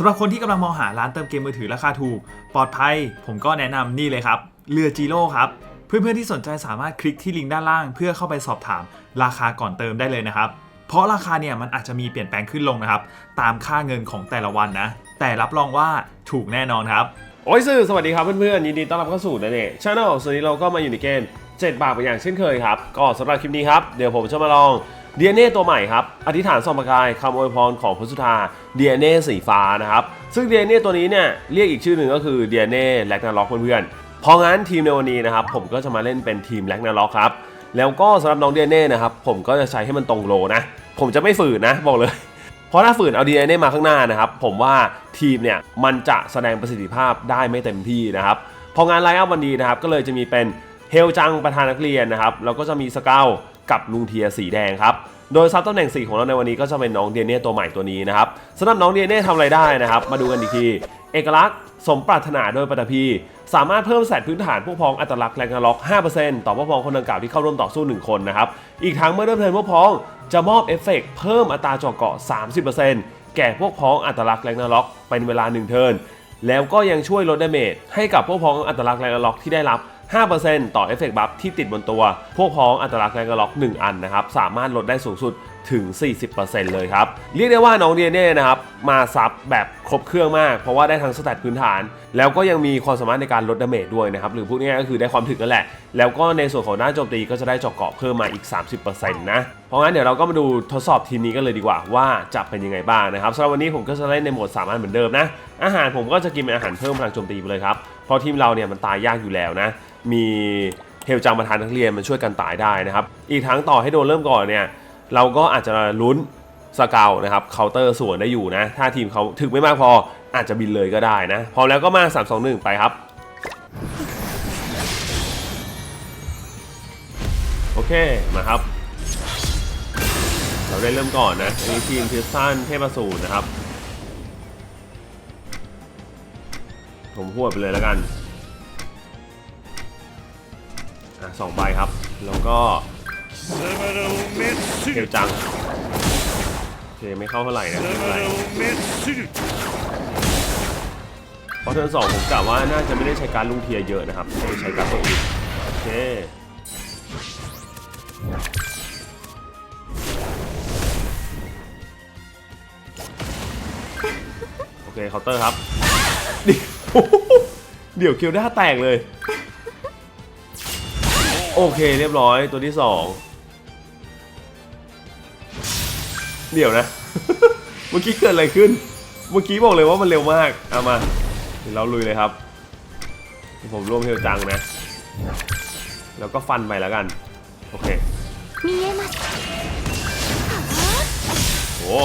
สำหรับคนที่กำลังมองหาร้านเติมเกมมือถือราคาถูก ปลอดภัย ผมก็แนะนำนี่เลยครับ เรือจีโร่ครับ เพื่อนๆที่สนใจสามารถคลิกที่ลิงก์ด้านล่าง เพื่อเข้าไปสอบถามราคาก่อนเติมได้เลยนะครับ เพราะราคาเนี่ยมันอาจจะมีเปลี่ยนแปลงขึ้นลงนะครับ ตามค่าเงินของแต่ละวันนะ แต่รับรองว่าถูกแน่นอนครับ โอ้ยสื่อสวัสดีครับเพื่อนๆยินดีต้อนรับเข้าสู่นันเองชาแนลส่วนนี้เราก็มาอยู่ในเกม7บาทอย่างเช่นเคยครับ ก็สำหรับคลิปนี้ครับ เดี๋ยวผมจะมาลอง DNA ตัวใหม่ครับ อธิษฐานสมกายคำอวยพรของพระสุธา DNA สีฟ้านะครับ ซึ่ง DNA ตัวนี้เนี่ยเรียกอีกชื่อหนึ่งก็คือ DNA แลกนาล็อกเพื่อนๆ เพราะงั้นทีมในวันนี้นะครับผมก็จะมาเล่นเป็นทีมแลกนาล็อกครับ แล้วก็สำหรับน้อง DNA นะครับผมก็จะใช้ให้มันตรงโลนะ ผมจะไม่ฝืนนะบอกเลย เพราะถ้าฝืนเอา DNA มาข้างหน้านะครับผมว่าทีมเนี่ยมันจะแสดงประสิทธิภาพได้ไม่เต็มที่นะครับ พองานไลฟ์อัพวันนี้นะครับก็เลยจะมีเป็นเฮลจังประธานนักเรียนนะครับแล้วก็จะมีสเกล กับลุงเทียสีแดงครับโดยซับตำแหน่ง 4 ของเราในวันนี้ก็จะเป็นน้องเดียเน่ตัวใหม่ตัวนี้นะครับสำหรับน้องเดียเน่ทำอะไรได้นะครับ มาดูกันอีกที เอกลักษณ์สมปรารถนาโดยปฐพี สามารถเพิ่มแสตพื้นฐานพวกพ้องอัตลักษณ์แรงนาล็อก 5%ต่อพวกพ้องคนดังกล่าวที่เข้าร่วมต่อสู้ 1 คนนะครับ อีกทั้งเมื่อเริ่มเทิร์นพวกพ้องจะมอบเอฟเฟกต์เพิ่มอัตราจาะเกาะ 30%แก่พวกพ้องอัตลักษณ์แรงนาล็อกเป็นเวลา 1 เทิร์น แล้วก็ยังช่วยลดดาเมจให้กับพวกพ้องอัตลักษณ์แรงนาล็อกที่ได้รับ 5%ต่อเอฟเฟกต์บัฟที่ติดบนตัว พวกพ้องอัตลักษณ์แรงนาล็อก 1 อันนะครับ สามารถลดได้สูงสุดถึง 40%เลยครับ เรียกได้ว่าน้องเดียเน่นะครับ มาซับแบบครบเครื่องมาก เพราะว่าได้ทั้งสแตทพื้นฐาน แล้วก็ยังมีความสามารถในการลดดาเมจด้วยนะครับ หรือพูดง่ายก็คือได้ความถึกนั่นแหละ แล้วก็ในส่วนของหน้าโจมตีก็จะได้เจาะเกาะเพิ่มมาอีก 30%นะเพราะงั้นเดี๋ยวเราก็มาดูทดสอบทีมนี้กันเลยดีกว่าว่าจะเป็นยังไงบ้างนะครับสำหรับวันนี้ผมก็จะเล่นในโหมดสามอันเหมือนเดิมนะอาหารผมก็จะกินเป็นอาหารเพิ่มพลังโจมตีไปเลยครับเพราะทีมเราเนี่ยมันตายยากอยู่แล้วนะ มีเฮลจังประธานนักเรียนมันช่วยกันตายได้นะครับ อีกทั้งต่อให้โดนเริ่มก่อนเนี่ยเราก็อาจจะลุ้นสเกลนะครับเคาน์เตอร์สวนได้อยู่นะ ถ้าทีมเขาถึกไม่มากพออาจจะบินเลยก็ได้นะ พอแล้วก็มา 3 2 1 ไปครับ โอเค มาครับ เราได้เริ่มก่อนนะอันนี้ทีมพิสตันเทพสูรนะครับ ผมพูดไปเลยแล้วกัน อะสองใบครับ แล้วก็เทวจังโอเคไม่เข้าเท่าไหร่นะไม่เป็นไรเพราะเทิร์นสองผมกะว่าน่าจะไม่ได้ใช้การลุงเทียเยอะนะครับใช้การตัวอื่นโอเคโอเคเคาน์เตอร์ครับ เดี๋ยวเดี๋ยวคิวด้าแตกเลย โอเคเรียบร้อยตัวที่สองเดี๋ยวนะ เมื่อกี้เกิดอะไรขึ้น เมื่อกี้บอกเลยว่ามันเร็วมาก เอามาเดี๋ยวเราลุยเลยครับ ผมร่วมเทลจังนะ แล้วก็ฟันไปแล้วกัน โอเคโอ้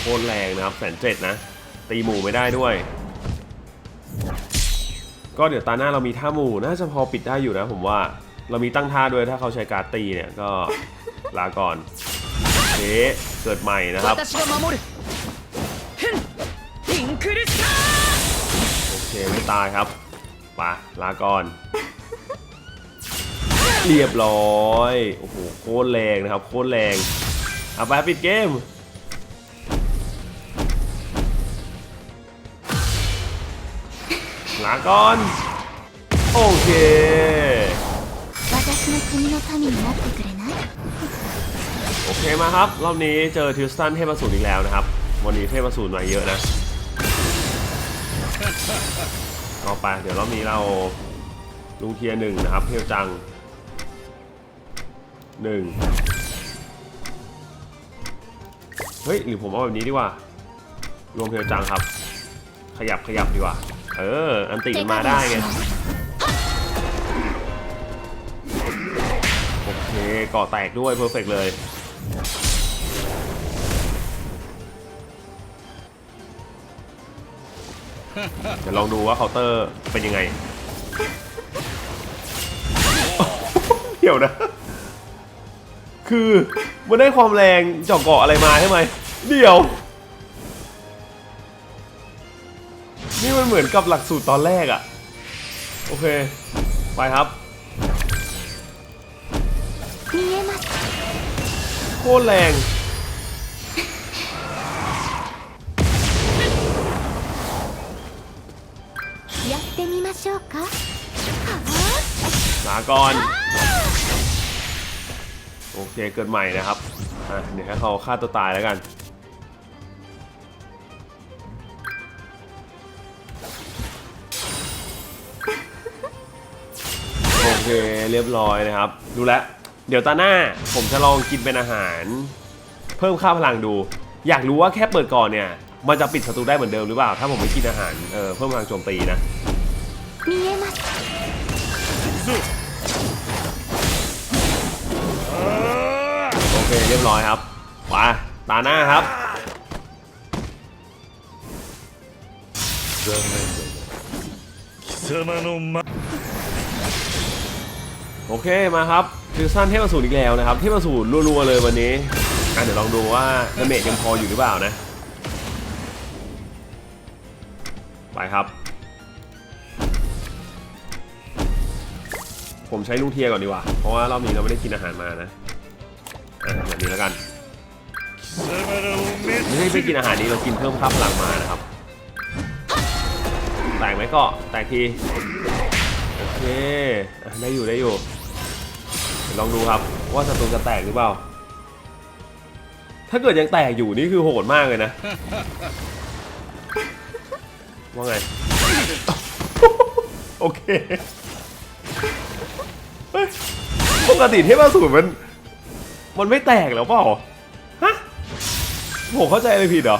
โหแรงนะครับแสนเจ็ดนะ ตีหมู่ไม่ได้ด้วย ก็เดี๋ยวตาหน้าเรามีท่าหมู่น่าจะพอปิดได้อยู่นะผมว่าเรามีตั้งท่าด้วยถ้าเขาใช้การตีเนี่ยก็ลาก่อนเคเกิดใหม่นะครับโอเคไม่ตายครับปะลาก่อนเรียบร้อย โอ้โห โคตรแรงนะครับ โคตรแรง เอาไปปิดเกม ลาก่อน โอเคโอเคมาครับ รอบนี้เจอทิวสตันเทพสูตรอีกแล้วนะครับ วันนี้เทพสูตรมาเยอะนะเอาไป เดี๋ยวรอบนี้เราลุงเทียหนึ่งนะครับเทียวจังหนึ่งเฮ้ย หรือผมเอาแบบนี้ดีกว่า รวมเทียวจังครับ ขยับขยับดีกว่า เออ อันติมันมาได้ไง โอเคก่อแตกด้วยเพอร์เฟกเลย เดี๋ยวลองดูว่าเคาน์เตอร์เป็นยังไง เดี๋ยวนะ คือมันได้ความแรงเจาะเกาะอะไรมาใช่ไหม เดี๋ยว นี่มันเหมือนกับหลักสูตรตอนแรกอะโอเค ไปครับโคตรแรงมาก่อน โอเค เกิดใหม่นะครับ อะ เดี๋ยวให้เขาฆ่าตัวตายแล้วกัน เคเรียบร้อยนะครับ ดูแลวเดี๋ยวตาหน้าผมจะลองกินเป็นอาหาร เพิ่มค่าพลังดู อยากรู้ว่าแค่เปิดก่อนเนี่ย มันจะปิดศัตรูได้เหมือนเดิมหรือเปล่า ถ้าผมไม่กินอาหารเออเพิ่มพลังโจมตีนะ 見えます โอเคเรียบร้อยครับมาตาหน้าครับ 残念だが貴様のま โอเคมาครับฟิวชั่นเทพสูตรอีกแล้วนะครับเทพสูตรรัวๆเลยวันนี้อเดี๋ยวลองดูว่าดาเมจยังพออยู่หรือเปล่านะ ไปครับ ผมใช้ลูกเทียก่อนดีกว่า เพราะว่ารอบนี้เราไม่ได้กินอาหารมานะอะแบบนี้แล้วกันไม่ใช่ไปกินอาหารนี้เรากินเพิ่มค่าพลังมานะครับแตกไหมก็แตกที เคได้อยู่ได้อยู่ ลองดูครับว่าศัตรูจะแตกหรือเปล่า ถ้าเกิดยังแตกอยู่นี่คือโหดมากเลยนะ ว่าไง โอเคปกติเทพสูตรมัน มันไม่แตกแล้วเปล่า ฮะผมเข้าใจอะไรผิดเหรอ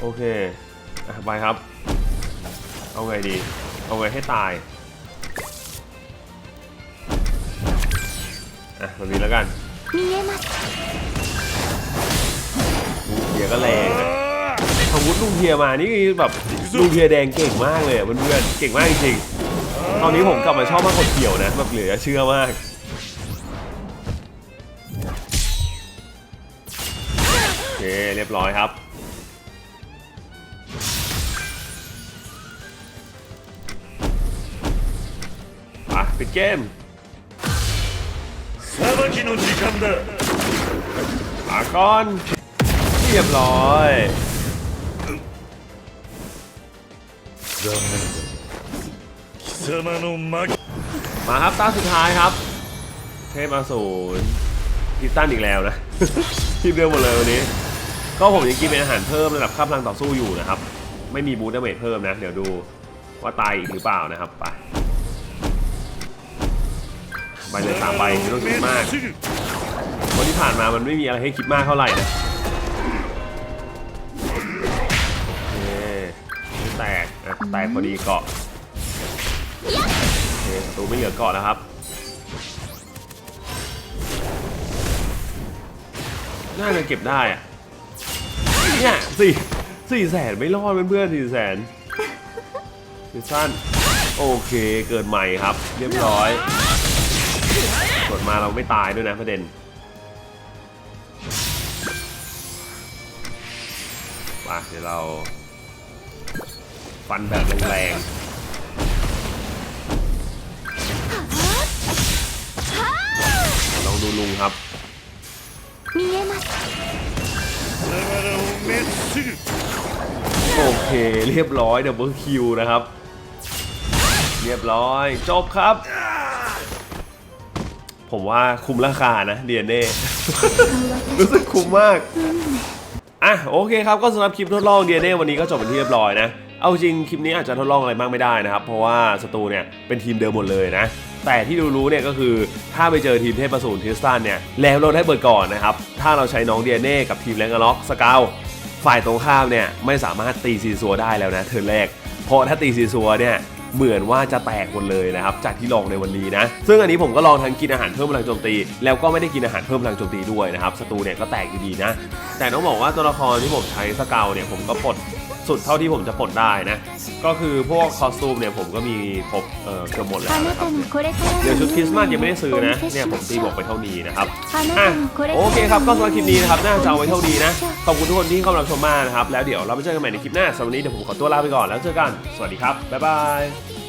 โอเคไปครับ เอาไงดี เอาไงให้ตาย อะแบบนี้แล้วกันลูกเพียก็แรงนะอาวุธลูกเพียมา นี่แบบลูกเพียแดงเก่งมากเลยเพื่อนเก่งมากจริงๆตอนนี้ผมกลับมาชอบมากกดเกี่ยวนะแบบเหลือเชื่อมากโอเคเรียบร้อยครับ อ่ะปิดเกม 裁きの時間だ มาก่อน เรียบร้อย 残念だが貴様の負け มาครับตาสุดท้ายครับ เทพอสูรทิตันอีกแล้วนะ ทีมเดิมหมดเลยวันนี้ ก็ผมยังกินเป็นอาหารเพิ่มระดับค่าพลังต่อสู้อยู่นะครับ ไม่มีบูทดาเมจเพิ่มนะ เดี๋ยวดูว่าตายอีกหรือเปล่านะครับ ไป ใบเลยสามใบไม่ต้องคิดมากすぐวันที่ผ่านมามันไม่มีอะไรให้คิดมากเท่าไหร่นะโอเคไม่แตกอะแตกพอดีเกาะโอเคศัตรูไม่เหลือเกาะแล้วครับน่าจะเก็บได้อะเนี่ยสี่สี่แสนไม่รอดเพื่อนๆสี่แสนดิสั้นโอเคเกิดใหม่ครับ เรียบร้อย กดมาเราไม่ตายด้วยนะประเด็นป่ะเดี๋ยวเรา ฟันแบบแรงๆลองดูลุงครับมีไหมโอเคเรียบร้อยเดบิวคิวนะครับ เรียบร้อย จบครับ ผมว่าคุ้มราคานะ DNA รู้สึกคุ้มมาก อะโอเคครับก็สำหรับคลิปทดลอง DNA วันนี้ก็จบเป็นที่เรียบร้อยนะ เอาจริงคลิปนี้อาจจะทดลองอะไรมากไม่ได้นะครับ เพราะว่าศัตรูเนี่ยเป็นทีมเดิมหมดเลยนะ แต่ที่รู้ๆเนี่ยก็คือถ้าไปเจอทีมเทพประสูนทิสตันเนี่ยแล้วเราได้เปิดก่อนนะครับ ถ้าเราใช้น้อง DNA กับทีมแรงอล็อกสกาวฝ่ายตรงข้ามเนี่ยไม่สามารถตีซีซัวได้แล้วนะเทิร์นแรกเพราะถ้าตีซีซัวเนี่ย เหมือนว่าจะแตกหมดเลยนะครับจากที่ลองในวันนี้นะซึ่งอันนี้ผมก็ลองทั้งกินอาหารเพิ่มพลังโจมตี แล้วก็ไม่ได้กินอาหารเพิ่มพลังโจมตีด้วยนะครับศัตรูเนี่ยก็แตกอยู่ดีนะ แต่ต้องบอกว่าตัวละครที่ผมใช้สเกลเนี่ยผมก็ปลด สุดเท่าที่ผมจะปลดได้นะ ก็คือพวกคอสตูมเนี่ยผมก็มีครบเออเกือบหมดแล้วนะครับเดี๋ยวชุดคริสต์มาสยังไม่ได้ซื้อนะ เนี่ยผมตีบอกไปเท่านี้นะครับอโอเคครับก็สำหรับคลิปนี้นะครับน่าจะเอาไว้เท่านี้นะขอบคุณทุกคนที่เข้ารับชมมานะครับแล้วเดี๋ยวเราไปเจอกันใหม่ในคลิปหน้าสำหรับวันนี้เดี๋ยวผมขอตัวลาไปก่อนแล้วเจอกันสวัสดีครับบ๊ายบาย